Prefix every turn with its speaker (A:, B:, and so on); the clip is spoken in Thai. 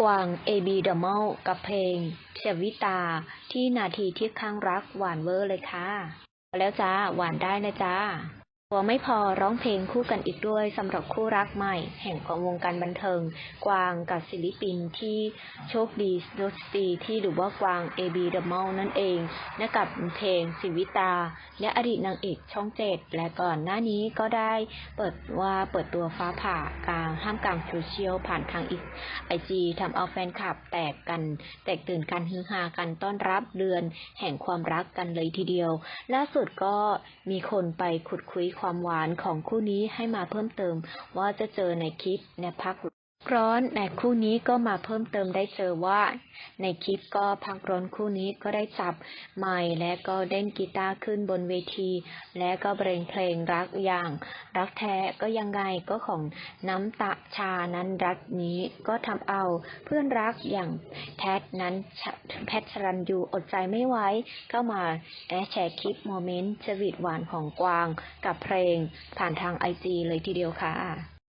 A: กวาง AB d o m a l กับเพลงชวิตา ที่นาทีที่ข้างรักหวานเวอร์เลยค่ะ แล้วจ้าหวานได้นะจ้า พอไม่พอร้องเพลงคู่กันอีกด้วยสำหรับคู่รักใหม่ แห่งของวงการบันเทิง กวางกับศิลปินที่โชคดีดนตรีที่หรือว่ากวาง AB d o m a l นั่นเองนะกับเพลงสิวิตา และอดีตนางเอกช่องเจ็ดและก่อนหน้านี้ก็ได้เปิดว่าเปิดตัวฟ้าผ่ากลางห้ามกลางโซเชียลผ่านทางอีกไอจีทำเอาแฟนคลับแตกกัน แตกตื่นกันฮือฮากันต้อนรับเดือน แห่งความรักกันเลยทีเดียว ล่าสุดก็มีคนไปขุดคุยความหวานของคู่นี้ให้มาเพิ่มเติมว่าจะเจอในคลิปในพัก ร้อนแต่คู่นี้ก็มาเพิ่มเติมได้เจอว่า ในคลิปก็พักร้อนคู่นี้ก็ได้จับไมค์และก็เล่นกีตาร์ขึ้นบนเวที และก็เบรงเพลงรักอย่าง รักแท้ก็ยังไงก็ของน้ำตาชานั้นรักนี้ก็ทำเอาเพื่อนรักอย่างแทดนั้นแพทชรันยูอดใจไม่ไหวเข้ามาแชแชร์คลิปโมเมนต์สวีทหวานของกวางกับเพลงผ่านทางไอจีเลยทีเดียวค่ะ